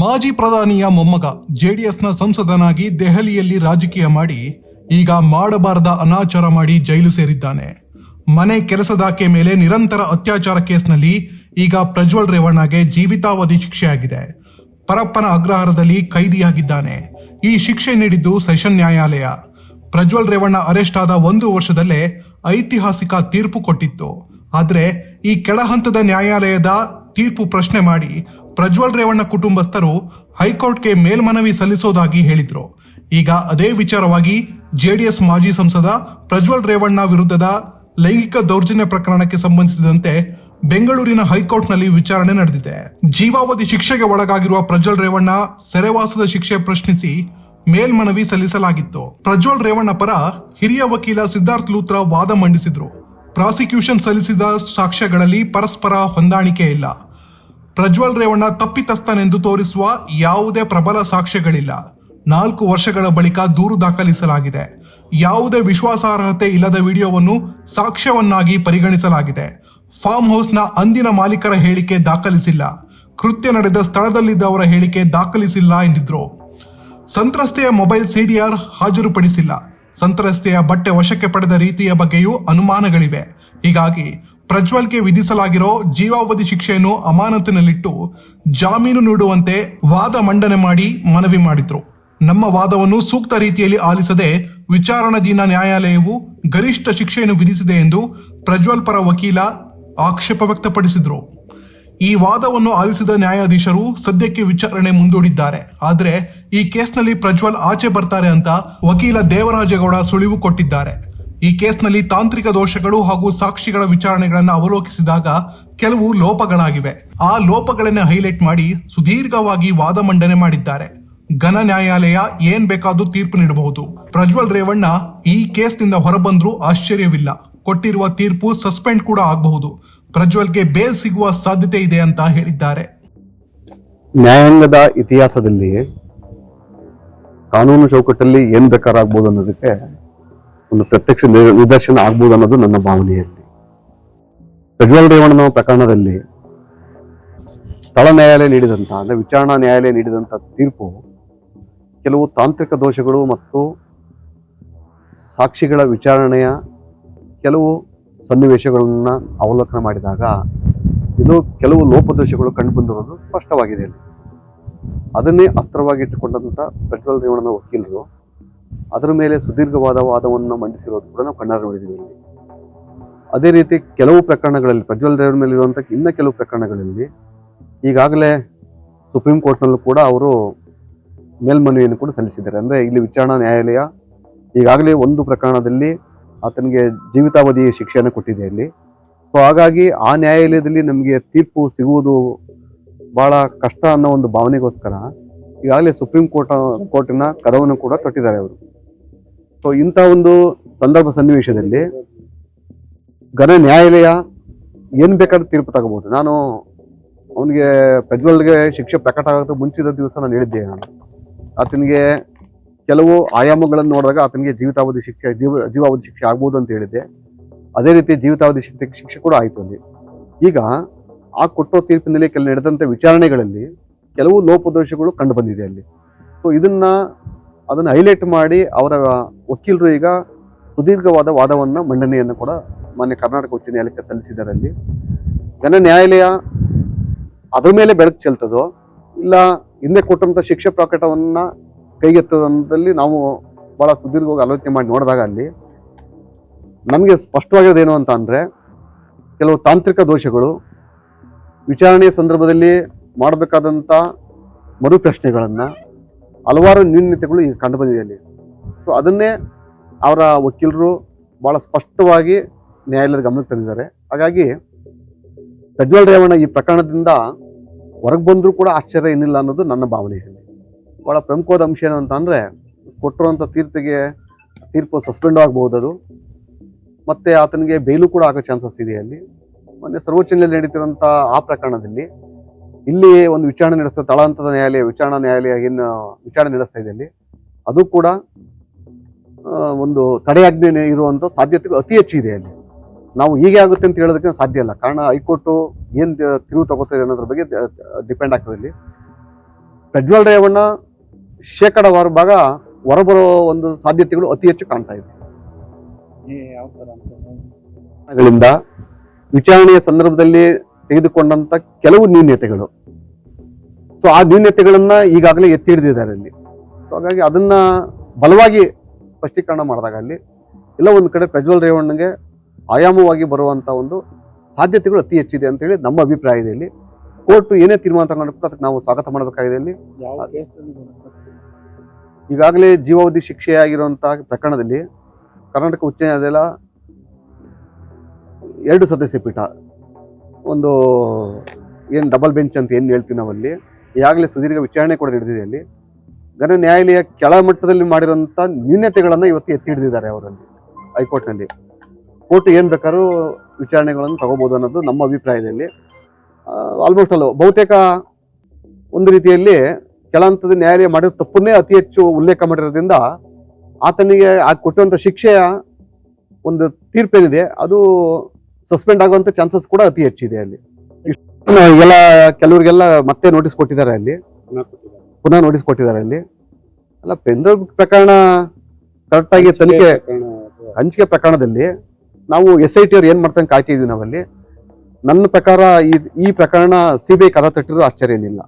ಮಾಜಿ ಪ್ರಧಾನಿಯ ಮೊಮ್ಮಗ ಜೆಡಿಎಸ್ನ ಸಂಸದನಾಗಿ ದೆಹಲಿಯಲ್ಲಿ ರಾಜಕೀಯ ಮಾಡಿ ಈಗ ಮಾಡಬಾರದ ಅನಾಚಾರ ಮಾಡಿ ಜೈಲು ಸೇರಿದ್ದಾನೆ. ಮನೆ ಕೆಲಸದಾಕೆ ಮೇಲೆ ನಿರಂತರ ಅತ್ಯಾಚಾರ ಕೇಸ್ನಲ್ಲಿ ಈಗ ಪ್ರಜ್ವಲ್ ರೇವಣ್ಣಗೆ ಜೀವಿತಾವಧಿ ಶಿಕ್ಷೆಯಾಗಿದೆ. ಪರಪ್ಪನ ಅಗ್ರಹಾರದಲ್ಲಿ ಕೈದಿಯಾಗಿದ್ದಾನೆ. ಈ ಶಿಕ್ಷೆ ನೀಡಿದ್ದು ಸೆಷನ್ ನ್ಯಾಯಾಲಯ. ಪ್ರಜ್ವಲ್ ರೇವಣ್ಣ ಅರೆಸ್ಟ್ ಆದ ಒಂದು ವರ್ಷದಲ್ಲೇ ಐತಿಹಾಸಿಕ ತೀರ್ಪು ಕೊಟ್ಟಿತ್ತು. ಆದರೆ ಈ ಕೆಳಹಂತದ ನ್ಯಾಯಾಲಯದ ತೀರ್ಪು ಪ್ರಶ್ನೆ ಮಾಡಿ ಪ್ರಜ್ವಲ್ ರೇವಣ್ಣ ಕುಟುಂಬಸ್ಥರು ಹೈಕೋರ್ಟ್ಗೆ ಮೇಲ್ಮನವಿ ಸಲ್ಲಿಸೋದಾಗಿ ಹೇಳಿದ್ರು. ಈಗ ಅದೇ ವಿಚಾರವಾಗಿ ಜೆಡಿಎಸ್ ಮಾಜಿ ಸಂಸದ ಪ್ರಜ್ವಲ್ ರೇವಣ್ಣ ವಿರುದ್ಧದ ಲೈಂಗಿಕ ದೌರ್ಜನ್ಯ ಪ್ರಕರಣಕ್ಕೆ ಸಂಬಂಧಿಸಿದಂತೆ ಬೆಂಗಳೂರಿನ ಹೈಕೋರ್ಟ್ನಲ್ಲಿ ವಿಚಾರಣೆ ನಡೆದಿದೆ. ಜೀವಾವಧಿ ಶಿಕ್ಷೆಗೆ ಒಳಗಾಗಿರುವ ಪ್ರಜ್ವಲ್ ರೇವಣ್ಣ ಸೆರೆವಾಸದ ಶಿಕ್ಷೆ ಪ್ರಶ್ನಿಸಿ ಮೇಲ್ಮನವಿ ಸಲ್ಲಿಸಲಾಗಿತ್ತು. ಪ್ರಜ್ವಲ್ ರೇವಣ್ಣ ಪರ ಹಿರಿಯ ವಕೀಲ ಸಿದ್ಧಾರ್ಥ್ ಲೂತ್ರ ವಾದ ಮಂಡಿಸಿದ್ರು. ಪ್ರಾಸಿಕ್ಯೂಷನ್ ಸಲ್ಲಿಸಿದ ಸಾಕ್ಷ್ಯಗಳಲ್ಲಿ ಪರಸ್ಪರ ಹೊಂದಾಣಿಕೆ ಇಲ್ಲ. ಪ್ರಜ್ವಲ್ ರೇವಣ್ಣ ತಪ್ಪಿತಸ್ಥನೆಂದು ತೋರಿಸುವ ಯಾವುದೇ ಪ್ರಬಲ ಸಾಕ್ಷ್ಯಗಳಿಲ್ಲ. ನಾಲ್ಕು ವರ್ಷಗಳ ಬಳಿಕ ದೂರು ದಾಖಲಿಸಲಾಗಿದೆ. ಯಾವುದೇ ವಿಶ್ವಾಸಾರ್ಹತೆ ಇಲ್ಲದ ವಿಡಿಯೋವನ್ನು ಸಾಕ್ಷ್ಯವನ್ನಾಗಿ ಪರಿಗಣಿಸಲಾಗಿದೆ. ಫಾರ್ಮ್ ಹೌಸ್ನ ಅಂದಿನ ಮಾಲೀಕರ ಹೇಳಿಕೆ ದಾಖಲಿಸಿಲ್ಲ. ಕೃತ್ಯ ನಡೆದ ಸ್ಥಳದಲ್ಲಿದ್ದವರ ಹೇಳಿಕೆ ದಾಖಲಿಸಿಲ್ಲ ಎಂದಿದ್ರು. ಸಂತ್ರಸ್ತೆಯ ಮೊಬೈಲ್ ಸಿಡಿಆರ್ ಹಾಜರುಪಡಿಸಿಲ್ಲ. ಸಂತ್ರಸ್ತೆಯ ಬಟ್ಟೆ ವಶಕ್ಕೆ ಪಡೆದ ರೀತಿಯ ಬಗ್ಗೆಯೂ ಅನುಮಾನಗಳಿವೆ. ಹೀಗಾಗಿ ಪ್ರಜ್ವಲ್ಗೆ ವಿಧಿಸಲಾಗಿರೋ ಜೀವಾವಧಿ ಶಿಕ್ಷೆಯನ್ನು ಅಮಾನತಿನಲ್ಲಿಟ್ಟು ಜಾಮೀನು ನೀಡುವಂತೆ ವಾದ ಮಂಡನೆ ಮಾಡಿ ಮನವಿ ಮಾಡಿದ್ರು. ನಮ್ಮ ವಾದವನ್ನು ಸೂಕ್ತ ರೀತಿಯಲ್ಲಿ ಆಲಿಸದೆ ವಿಚಾರಣಾಧೀನ ನ್ಯಾಯಾಲಯವು ಗರಿಷ್ಠ ಶಿಕ್ಷೆಯನ್ನು ವಿಧಿಸಿದೆ ಎಂದು ಪ್ರಜ್ವಲ್ ಪರ ವಕೀಲ ಆಕ್ಷೇಪ ವ್ಯಕ್ತಪಡಿಸಿದ್ರು. ಈ ವಾದವನ್ನು ಆಲಿಸಿದ ನ್ಯಾಯಾಧೀಶರು ಸದ್ಯಕ್ಕೆ ವಿಚಾರಣೆ ಮುಂದೂಡಿದ್ದಾರೆ. ಆದರೆ ಈ ಕೇಸ್ನಲ್ಲಿ ಪ್ರಜ್ವಲ್ ಆಚೆ ಬರ್ತಾರೆ ಅಂತ ವಕೀಲ ದೇವರಾಜೇಗೌಡ ಸುಳಿವು ಕೊಟ್ಟಿದ್ದಾರೆ. ಈ ಕೇಸ್ನಲ್ಲಿ ತಾಂತ್ರಿಕ ದೋಷಗಳು ಹಾಗೂ ಸಾಕ್ಷಿಗಳ ವಿಚಾರಣೆಗಳನ್ನು ಅವಲೋಕಿಸಿದಾಗ ಕೆಲವು ಲೋಪಗಳಾಗಿವೆ. ಆ ಲೋಪಗಳನ್ನು ಹೈಲೈಟ್ ಮಾಡಿ ಸುದೀರ್ಘವಾಗಿ ವಾದ ಮಂಡನೆ ಮಾಡಿದ್ದಾರೆ. ಘನ ನ್ಯಾಯಾಲಯ ಏನ್ ಬೇಕಾದ್ರೂ ತೀರ್ಪು ನೀಡಬಹುದು. ಪ್ರಜ್ವಲ್ ರೇವಣ್ಣ ಈ ಕೇಸ್ನಿಂದ ಹೊರಬಂದ್ರೂ ಆಶ್ಚರ್ಯವಿಲ್ಲ. ಕೊಟ್ಟಿರುವ ತೀರ್ಪು ಸಸ್ಪೆಂಡ್ ಕೂಡ ಆಗಬಹುದು. ಪ್ರಜ್ವಲ್ಗೆ ಬೇಲ್ ಸಿಗುವ ಸಾಧ್ಯತೆ ಇದೆ ಅಂತ ಹೇಳಿದ್ದಾರೆ. ನ್ಯಾಯಾಂಗದ ಇತಿಹಾಸದಲ್ಲಿ ಕಾನೂನು ಚೌಕಟ್ಟಲ್ಲಿ ಏನ್ ಬೇಕಾರಾಗ್ಬೋದು ಅನ್ನೋದಕ್ಕೆ ಒಂದು ಪ್ರತ್ಯಕ್ಷ ನಿದರ್ಶನ ಆಗ್ಬೋದು ಅನ್ನೋದು ನನ್ನ ಭಾವನೆಯಲ್ಲಿ. ಪ್ರಜ್ವಲ್ ರೇವಣ್ಣನ ಪ್ರಕರಣದಲ್ಲಿ ತಳ ನ್ಯಾಯಾಲಯ ನೀಡಿದಂತ ಅಂದ್ರೆ ವಿಚಾರಣಾ ನ್ಯಾಯಾಲಯ ನೀಡಿದಂತ ತೀರ್ಪು ಕೆಲವು ತಾಂತ್ರಿಕ ದೋಷಗಳು ಮತ್ತು ಸಾಕ್ಷಿಗಳ ವಿಚಾರಣೆಯ ಕೆಲವು ಸನ್ನಿವೇಶಗಳನ್ನು ಅವಲೋಕನ ಮಾಡಿದಾಗ ಇದು ಕೆಲವು ಲೋಪದೋಷಗಳು ಕಂಡುಬಂದಿರೋದು ಸ್ಪಷ್ಟವಾಗಿದೆ ಅದನ್ನೇ ಅಸ್ತ್ರವಾಗಿ ಇಟ್ಟುಕೊಂಡಂತ ಪೆಟ್ರೋಲ್ ರೇವಣ್ಣನ ವಕೀಲರು ಅದರ ಮೇಲೆ ಸುದೀರ್ಘವಾದ ವಾದವನ್ನು ಮಂಡಿಸಿರೋದು ಕೂಡ ನಾವು ಕಣ್ಣಾರೆ ನೋಡಿದ್ದೀವಿ ಅದೇ ರೀತಿ ಕೆಲವು ಪ್ರಕರಣಗಳಲ್ಲಿ, ಪ್ರಜ್ವಲ್ ರೇವರ್ ಮೇಲೆ ಇರುವಂತ ಇನ್ನ ಕೆಲವು ಪ್ರಕರಣಗಳಲ್ಲಿ ಈಗಾಗಲೇ ಸುಪ್ರೀಂ ಕೋರ್ಟ್ನಲ್ಲೂ ಕೂಡ ಅವರು ಮೇಲ್ಮನವಿಯನ್ನು ಕೂಡ ಸಲ್ಲಿಸಿದ್ದಾರೆ. ಅಂದ್ರೆ ಇಲ್ಲಿ ವಿಚಾರಣಾ ನ್ಯಾಯಾಲಯ ಈಗಾಗಲೇ ಒಂದು ಪ್ರಕರಣದಲ್ಲಿ ಆತನಿಗೆ ಜೀವಿತಾವಧಿ ಶಿಕ್ಷೆಯನ್ನು ಕೊಟ್ಟಿದೆ ಇಲ್ಲಿ. ಸೊ ಹಾಗಾಗಿ ಆ ನ್ಯಾಯಾಲಯದಲ್ಲಿ ನಮಗೆ ತೀರ್ಪು ಸಿಗುವುದು ಬಹಳ ಕಷ್ಟ ಅನ್ನೋ ಒಂದು ಭಾವನೆಗೋಸ್ಕರ ಈಗಾಗಲೇ ಸುಪ್ರೀಂ ಕೋರ್ಟ್, ಕೋರ್ಟಿನ ಕದವನ್ನು ಕೂಡ ತೊಟ್ಟಿದ್ದಾರೆ ಅವರು. ಸೊ ಇಂಥ ಒಂದು ಸಂದರ್ಭ ಸನ್ನಿವೇಶದಲ್ಲಿ ಘನ ನ್ಯಾಯಾಲಯ ಏನು ಬೇಕಾದ್ರೂ ತೀರ್ಪು ತಗೋಬಹುದು. ನಾನು ಅವನಿಗೆ ಪ್ರಜ್ವಲ್ಗೆ ಶಿಕ್ಷೆ ಪ್ರಕಟ ಆಗೋದು ಮುಂಚಿದ ದಿವಸ ನಾನು ಹೇಳಿದ್ದೆ ನಾನು. ಆತನಿಗೆ ಕೆಲವು ಆಯಾಮಗಳನ್ನು ನೋಡಿದಾಗ ಆತನಿಗೆ ಜೀವಿತಾವಧಿ ಶಿಕ್ಷೆ, ಜೀವ, ಜೀವಾವಧಿ ಶಿಕ್ಷೆ ಆಗ್ಬೋದು ಅಂತ ಹೇಳಿದ್ದೆ. ಅದೇ ರೀತಿ ಜೀವಿತಾವಧಿ ಶಿಕ್ಷೆ ಶಿಕ್ಷೆ ಕೂಡ ಆಯಿತು ಅಲ್ಲಿ. ಈಗ ಆ ಕೊಟ್ಟೋ ತೀರ್ಪಿನಲ್ಲಿ ಕೆಲ ನಡೆದಂಥ ವಿಚಾರಣೆಗಳಲ್ಲಿ ಕೆಲವು ಲೋಪದೋಷಗಳು ಕಂಡು ಬಂದಿದೆ ಅಲ್ಲಿ. ಸೊ ಇದನ್ನ ಅದನ್ನ ಹೈಲೈಟ್ ಮಾಡಿ ಅವರ ವಕೀಲರು ಈಗ ಸುದೀರ್ಘವಾದ ವಾದವನ್ನ ಮಂಡನೆಯನ್ನು ಕೂಡ ಮಾನ್ಯ ಕರ್ನಾಟಕ ಉಚ್ಚ ನ್ಯಾಯಾಲಯಕ್ಕೆ ಸಲ್ಲಿಸಿದರಲ್ಲಿ. ಜನ ನ್ಯಾಯಾಲಯ ಅದ್ರ ಮೇಲೆ ಬೆಳಕು ಚೆಲ್ತದೋ, ಇಲ್ಲ ಹಿಂದೆ ಕೊಟ್ಟಂತ ಶಿಕ್ಷೆ ಪ್ರಕಟವನ್ನ ಕೈಗೆತ್ತದಲ್ಲಿ ನಾವು ಬಹಳ ಸುದೀರ್ಘವಾಗಿ ಆಲೋಚನೆ ಮಾಡಿ ನೋಡಿದಾಗ ಅಲ್ಲಿ ನಮಗೆ ಸ್ಪಷ್ಟವಾಗಿರೋದೇನು ಅಂತ ಅಂದರೆ ಕೆಲವು ತಾಂತ್ರಿಕ ದೋಷಗಳು, ವಿಚಾರಣೆಯ ಸಂದರ್ಭದಲ್ಲಿ ಮಾಡಬೇಕಾದಂತ ಮರು ಪ್ರಶ್ನೆಗಳನ್ನ ಹಲವಾರು ನ್ಯೂನ್ಯತೆಗಳು ಈಗ ಕಂಡು ಬಂದಿದೆ ಅಲ್ಲಿ. ಸೊ ಅದನ್ನೇ ಅವರ ವಕೀಲರು ಭಾಳ ಸ್ಪಷ್ಟವಾಗಿ ನ್ಯಾಯಾಲಯದ ಗಮನಕ್ಕೆ ತಂದಿದ್ದಾರೆ. ಹಾಗಾಗಿ ಪ್ರಜ್ವಲ್ ರೇವಣ್ಣ ಈ ಪ್ರಕರಣದಿಂದ ಹೊರಗೆ ಬಂದರೂ ಕೂಡ ಆಶ್ಚರ್ಯ ಏನಿಲ್ಲ ಅನ್ನೋದು ನನ್ನ ಭಾವನೆ ಭಾಳ ಪ್ರಮುಖವಾದ ಅಂಶ ಏನು ಅಂತ ಅಂದರೆ, ಕೊಟ್ಟಿರುವಂತ ತೀರ್ಪಿಗೆ ತೀರ್ಪು ಸಸ್ಪೆಂಡ್ ಆಗಬಹುದು ಅದು. ಮತ್ತೆ ಆತನಿಗೆ ಬೇಲು ಕೂಡ ಆಗೋ ಚಾನ್ಸಸ್ ಇದೆ ಅಲ್ಲಿ. ಮೊನ್ನೆ ಸರ್ವೋಚ್ಚ ನ್ಯಾಯಾಲಯ ನಡೀತಿರುವಂಥ ಆ ಪ್ರಕರಣದಲ್ಲಿ ಇಲ್ಲಿ ಒಂದು ವಿಚಾರಣೆ ನಡೆಸ್ತಾ ತಳಹಂತದ ನ್ಯಾಯಾಲಯ ವಿಚಾರಣಾ ನ್ಯಾಯಾಲಯ ಏನು ವಿಚಾರಣೆ ನಡೆಸ್ತಾ ಇದೆ ಅಲ್ಲಿ. ಅದು ಕೂಡ ಒಂದು ತಡೆಯಾಜ್ಞೆ ಇರುವಂಥ ಸಾಧ್ಯತೆಗಳು ಅತಿ ಹೆಚ್ಚು ಇದೆ ಅಲ್ಲಿ. ನಾವು ಹೀಗೆ ಆಗುತ್ತೆ ಅಂತ ಹೇಳೋದಕ್ಕೆ ಸಾಧ್ಯ ಇಲ್ಲ. ಕಾರಣ ಹೈಕೋರ್ಟು ಏನು ತಿರುವು ತಗೋತಾ ಇದೆ ಅನ್ನೋದ್ರ ಬಗ್ಗೆ ಡಿಪೆಂಡ್ ಆಗ್ತದೆ ಇಲ್ಲಿ ಪ್ರಜ್ವಲ್ ರೇವಣ್ಣ ಶೇಕಡವಾರು ಭಾಗ ಹೊರಬರೋ ಒಂದು ಸಾಧ್ಯತೆಗಳು ಅತಿ ಹೆಚ್ಚು ಕಾಣ್ತಾ ಇದೆ. ವಿಚಾರಣೆಯ ಸಂದರ್ಭದಲ್ಲಿ ತೆಗೆದುಕೊಂಡಂತ ಕೆಲವು ನ್ಯೂನ್ಯತೆಗಳು ಸೊ ಆ ನ್ಯೂನ್ಯತೆಗಳನ್ನ ಈಗಾಗಲೇ ಎತ್ತಿ ಹಿಡಿದಿದ್ದಾರೆ ಅಲ್ಲಿ. ಸೊ ಹಾಗಾಗಿ ಅದನ್ನ ಬಲವಾಗಿ ಸ್ಪಷ್ಟೀಕರಣ ಮಾಡಿದಾಗ ಅಲ್ಲಿ ಎಲ್ಲ ಒಂದು ಕಡೆ ಪ್ರಜ್ವಲ್ ರೇವಣ್ಣಗೆ ಆಯಾಮವಾಗಿ ಬರುವಂತ ಒಂದು ಸಾಧ್ಯತೆಗಳು ಅತಿ ಹೆಚ್ಚಿದೆ ಅಂತ ಹೇಳಿ ನಮ್ಮ ಅಭಿಪ್ರಾಯ ಇದೆ ಇಲ್ಲಿ. ಕೋರ್ಟ್ ಏನೇ ತೀರ್ಮಾನ ತಗೊಂಡ್ರು ಅದಕ್ಕೆ ನಾವು ಸ್ವಾಗತ ಮಾಡಬೇಕಾಗಿದೆ ಇಲ್ಲಿ. ಈಗಾಗಲೇ ಜೀವಾವಧಿ ಶಿಕ್ಷೆಯಾಗಿರುವಂತಹ ಪ್ರಕರಣದಲ್ಲಿ ಕರ್ನಾಟಕ ಉಚ್ಚ ನ್ಯಾಯಾಲಯ ಎರಡು ಸದಸ್ಯ ಪೀಠ ಒಂದು, ಏನು ಡಬಲ್ ಬೆಂಚ್ ಅಂತ ಏನು ಹೇಳ್ತೀವಿ ನಾವಲ್ಲಿ? ಈಗಾಗಲೇ ಸುದೀರ್ಘ ವಿಚಾರಣೆ ಕೂಡ ನಡೆದಿದೆ ಅಲ್ಲಿ. ಘನ ನ್ಯಾಯಾಲಯ ಕೆಳಮಟ್ಟದಲ್ಲಿ ಮಾಡಿರೋಂಥ ನ್ಯೂನ್ಯತೆಗಳನ್ನು ಇವತ್ತು ಎತ್ತಿ ಹಿಡಿದಿದ್ದಾರೆ ಅವರಲ್ಲಿ, ಹೈಕೋರ್ಟ್ನಲ್ಲಿ. ಕೋರ್ಟ್ ಏನು ಬೇಕಾದ್ರೂ ವಿಚಾರಣೆಗಳನ್ನು ತಗೋಬೋದು ಅನ್ನೋದು ನಮ್ಮ ಅಭಿಪ್ರಾಯದಲ್ಲಿ ಆಲ್ಮೋಸ್ಟ್ ಅಲ್ಲ. ಬಹುತೇಕ ಒಂದು ರೀತಿಯಲ್ಲಿ ಕೆಳ ಹಂತದ ನ್ಯಾಯಾಲಯ ಮಾಡಿದ ತಪ್ಪನ್ನೇ ಅತಿ ಹೆಚ್ಚು ಉಲ್ಲೇಖ ಮಾಡಿರೋದ್ರಿಂದ ಆತನಿಗೆ ಆ ಕೊಟ್ಟಂತ ಶಿಕ್ಷೆಯ ಒಂದು ತೀರ್ಪೇನಿದೆ. ಅದು ಸಸ್ಪೆಂಡ್ ಆಗುವಂತ ಚಾನ್ಸಸ್ ಕೂಡ ಅತಿ ಹೆಚ್ಚಿದೆ ಅಲ್ಲಿ. ಎಲ್ಲ ಕೆಲವರಿಗೆಲ್ಲ ಮತ್ತೆ ನೋಟಿಸ್ ಕೊಟ್ಟಿದ್ದಾರೆ ಅಲ್ಲಿ. ಪುನಃ ನೋಟಿಸ್ ಕೊಟ್ಟಿದ್ದಾರೆ ಅಲ್ಲಿ. ಅಲ್ಲ ಪೆಂಡ್ರೈವ್ ಪ್ರಕರಣ ಕರೆಕ್ಟ್ ಆಗಿ ತನಿಖೆ ಹಂಚಿಕೆ ಪ್ರಕರಣದಲ್ಲಿ ನಾವು ಎಸ್ ಐ ಟಿ ಅವ್ರು ಏನ್ ಮಾಡ್ತಂಗೆ ಕಾಯ್ತಾ ಇದೀವಿ ನಾವಲ್ಲಿ? ನನ್ನ ಪ್ರಕಾರ ಈ ಈ ಪ್ರಕರಣ ಸಿ ಬಿ ಐ ಕದ ತಟ್ಟಿರೋ ಆಶ್ಚರ್ಯ ಏನಿಲ್ಲ.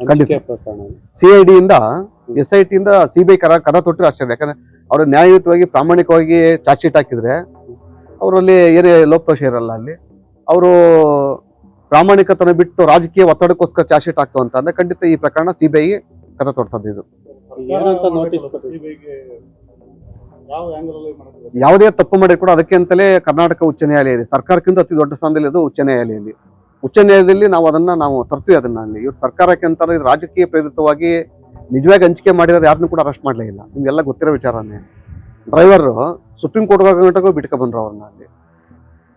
ಖಂಡಿತ. ಸಿ ಐ ಡಿ ಇಂದ ಎಸ್ ಐ ಟಿ ಇಂದ ಸಿ ಬಿ ಐ ಕರ ಕದ ತೊಟ್ಟಿರೋ ಆಶ್ಚರ್ಯ. ಯಾಕಂದ್ರೆ ಅವರು ನ್ಯಾಯಯುತವಾಗಿ ಪ್ರಾಮಾಣಿಕವಾಗಿ ಚಾರ್ಜ್ ಶೀಟ್ ಹಾಕಿದ್ರೆ ಅವರಲ್ಲಿ ಏನೇ ಲೋಪದೋಷ ಇರಲ್ಲ ಅಲ್ಲಿ. ಅವರು ಪ್ರಾಮಾಣಿಕತನ ಬಿಟ್ಟು ರಾಜಕೀಯ ಒತ್ತಡಕ್ಕೋಸ್ಕರ ಚಾರ್ಜ್ ಶೀಟ್ ಆಗ್ತಾವ ಅಂತ ಅಂದ್ರೆ ಖಂಡಿತ ಈ ಪ್ರಕರಣ ಸಿಬಿಐ ಕಥೆ ತೊಡ್ತದ್ದು ಇದು. ಯಾವುದೇ ತಪ್ಪು ಮಾಡಿ ಕೂಡ ಅದಕ್ಕೆ ಅಂತಲೇ ಕರ್ನಾಟಕ ಉಚ್ಚ ನ್ಯಾಯಾಲಯ ಇದೆ. ಸರ್ಕಾರಕ್ಕಿಂತ ಅತಿ ದೊಡ್ಡ ಸ್ಥಾನದಲ್ಲಿ ಅದು ಉಚ್ಚ ನ್ಯಾಯಾಲಯದಲ್ಲಿ. ಉಚ್ಚ ನ್ಯಾಯಾಲಯದಲ್ಲಿ ನಾವು ಅದನ್ನ ನಾವು ತರ್ತೀವಿ ಅದನ್ನ ಅಲ್ಲಿ. ಇವ್ರು ಸರ್ಕಾರಕ್ಕೆ ಅಂತಾರೆ ಇದು ರಾಜಕೀಯ ಪ್ರೇರಿತವಾಗಿ ನಿಜವಾಗಿ ಹಂಚಿಕೆ ಮಾಡಿದ್ರೆ ಯಾರನ್ನೂ ಕೂಡ ಅರೆಸ್ಟ್ ಮಾಡಲೇ ಇಲ್ಲ. ನಿಮ್ಗೆಲ್ಲ ಗೊತ್ತಿರೋ ವಿಚಾರನೇ. ಡ್ರೈವರ್ ಸುಪ್ರೀಂ ಕೋರ್ಟ್ ಗಂಟೆಗೂ ಬಿಟ್ಕೊ ಬಂದ್ರು ಅವ್ರನ್ನ ಅಲ್ಲಿ.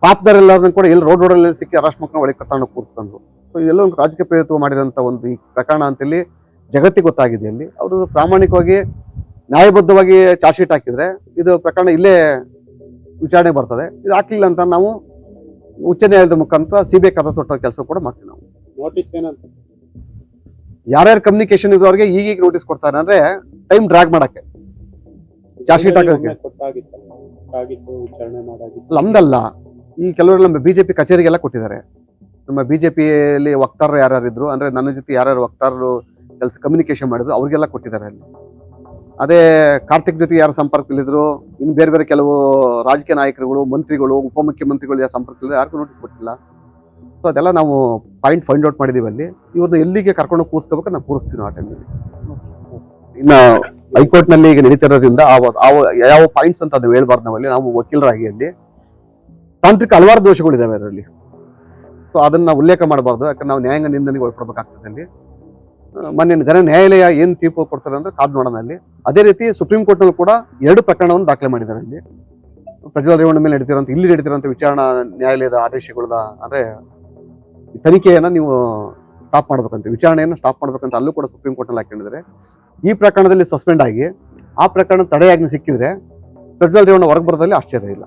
ಪಾಪದರೆಲ್ಲರನ್ನ ಕೂಡ ಎಲ್ಲಿ ರೋಡ್ ರೋಡಲ್ಲಿ ಸಿಕ್ಕಿ ಅರೆಸ್ಟ್ ಮಾಡ್ಕೊಂಡು ಒಳಗೆ ಕರ್ಕೊಂಡು ಕೂರಿಸ್ಕೊಂಡ್ರು. ಸೊ ಇದೆಲ್ಲ ಒಂದು ರಾಜಕೀಯ ಪ್ರೇರಿತ ಮಾಡಿರೋಂಥ ಒಂದು ಈ ಪ್ರಕರಣ ಅಂತೇಳಿ ಜಗತ್ತಿಗೆ ಗೊತ್ತಾಗಿದೆ ಅಲ್ಲಿ. ಅವರು ಪ್ರಾಮಾಣಿಕವಾಗಿ ನ್ಯಾಯಬದ್ಧವಾಗಿ ಚಾರ್ಜ್ ಶೀಟ್ ಹಾಕಿದ್ರೆ ಇದು ಪ್ರಕರಣ ಇಲ್ಲೇ ವಿಚಾರಣೆ ಬರ್ತದೆ. ಇದು ಹಾಕ್ಲಿಲ್ಲ ಅಂತ ನಾವು ಉಚ್ಚ ನ್ಯಾಯಾಲಯದ ಮುಖಾಂತರ ಸಿ ಬಿ ಐ ಕದ ತೊಟ್ಟ ಕೆಲಸ ಕೂಡ ಮಾಡ್ತೀವಿ ನಾವು. ನೋಟಿಸ್ ಏನಂತ? ಯಾರ್ಯಾರು ಕಮ್ಯುನಿಕೇಶನ್ ಇದ್ರು ಅವ್ರಿಗೆ ಈಗೀಗ ನೋಟಿಸ್ ಕೊಡ್ತಾರೆ ಅಂದ್ರೆ ಟೈಮ್ ಡ್ರ್ಯಾಗ್ ಮಾಡಕ್ಕೆ. ಚಾರ್ಜ್ ಹಾಕೋದಕ್ಕೆ ಮಾಡಾಗಿತ್ತು. ನಮ್ದಲ್ಲ. ಈ ಕೆಲವರು ನಮ್ಮ ಬಿಜೆಪಿ ಕಚೇರಿಗೆಲ್ಲ ಕೊಟ್ಟಿದ್ದಾರೆ. ನಮ್ಮ ಬಿಜೆಪಿಯಲ್ಲಿ ವಕ್ತಾರರು ಯಾರ್ಯಾರು ಇದ್ರು ಅಂದ್ರೆ ನನ್ನ ಜೊತೆ ಯಾರ್ಯಾರು ವಕ್ತಾರರು ಕೆಲಸ ಕಮ್ಯುನಿಕೇಶನ್ ಮಾಡಿದ್ರು ಅವ್ರಿಗೆಲ್ಲ ಕೊಟ್ಟಿದ್ದಾರೆ ಅಲ್ಲಿ. ಅದೇ ಕಾರ್ತಿಕ್ ಜೊತೆ ಯಾರು ಸಂಪರ್ಕದಲ್ಲಿದ್ರು ಇನ್ನು ಬೇರೆ ಬೇರೆ ಕೆಲವು ರಾಜಕೀಯ ನಾಯಕರುಗಳು ಮಂತ್ರಿಗಳು ಉಪಮುಖ್ಯಮಂತ್ರಿಗಳು ಯಾರು ಸಂಪರ್ಕದಲ್ಲಿ ಯಾರಿಗೂ ನೋಟಿಸ್ ಕೊಟ್ಟಿಲ್ಲ. ಸೊ ಅದೆಲ್ಲ ನಾವು ಪಾಯಿಂಟ್ ಫೈಂಡ್ ಔಟ್ ಮಾಡಿದೀವಿ ಅಲ್ಲಿ. ಇವ್ರನ್ನ ಎಲ್ಲಿಗೆ ಕರ್ಕೊಂಡು ಕೂರಿಸ್ಕೋಬೇಕು ನಾವು ಕೂರಿಸ್ತೀವಿ ಆ ಟೈಮಲ್ಲಿ ಇನ್ನು ಹೈಕೋರ್ಟ್ನಲ್ಲಿ ಈಗ ನಡೀತಿರೋದ್ರಿಂದ ಯಾವ ಪಾಯಿಂಟ್ಸ್ ಅಂತ ಅದು ಹೇಳ್ಬಾರ್ದು ನಾವಲ್ಲಿ. ನಾವು ವಕೀಲರಾಗಿ ಅಲ್ಲಿ ತಾಂತ್ರಿಕ ಹಲವಾರು ದೋಷಗಳಿದಾವೆ ಅದರಲ್ಲಿ. ಸೊ ಅದನ್ನ ಉಲ್ಲೇಖ ಮಾಡಬಾರ್ದು. ಯಾಕಂದ್ರೆ ನಾವು ನ್ಯಾಯಾಂಗ ನಿಂದನೆಗೆ ಒಳಪಡಬೇಕಾಗ್ತದೆ ಅಲ್ಲಿ. ಮೊನ್ನೆ ಘನ ನ್ಯಾಯಾಲಯ ಏನು ತೀರ್ಪು ಕೊಡ್ತಾರೆ ಅಂದ್ರೆ ಕಾದ್ ನೋಡೋಣ ಅಲ್ಲಿ. ಅದೇ ರೀತಿ ಸುಪ್ರೀಂ ಕೋರ್ಟ್ನಲ್ಲಿ ಕೂಡ ಎರಡು ಪ್ರಕರಣವನ್ನು ದಾಖಲೆ ಮಾಡಿದ್ದಾರೆ ಅಲ್ಲಿ. ಪ್ರಜ್ವಲ್ ರೇವಣ್ಣ ಮೇಲೆ ನಡೀತಿರೋಂಥ, ಇಲ್ಲಿ ನಡೀತಿರೋಂಥ ವಿಚಾರಣಾ ನ್ಯಾಯಾಲಯದ ಆದೇಶಗಳದ, ಅಂದ್ರೆ ತನಿಖೆಯನ್ನ ನೀವು ಸ್ಟಾಪ್ ಮಾಡ್ಬೇಕಂತ. ವಿಚಾರಣೆಯನ್ನು ಸ್ಟಾಪ್ ಮಾಡ್ಬೇಕಂತ ಅಲ್ಲೂ ಕೂಡ ಸುಪ್ರೀಂ ಕೋರ್ಟ್ನಲ್ಲಿ ಹಾಕೊಂಡಿದ್ದಾರೆ. ಈ ಪ್ರಕರಣದಲ್ಲಿ ಸಸ್ಪೆಂಡ್ ಆಗಿ, ಆ ಪ್ರಕರಣ ತಡೆಯಾಜ್ಞೆ ಸಿಕ್ಕಿದ್ರೆ ಪ್ರಜ್ವಲ್ ರೇವಣ್ಣ ಹೊರಗೆ ಬರೋದಲ್ಲಿ ಆಶ್ಚರ್ಯ ಇಲ್ಲ.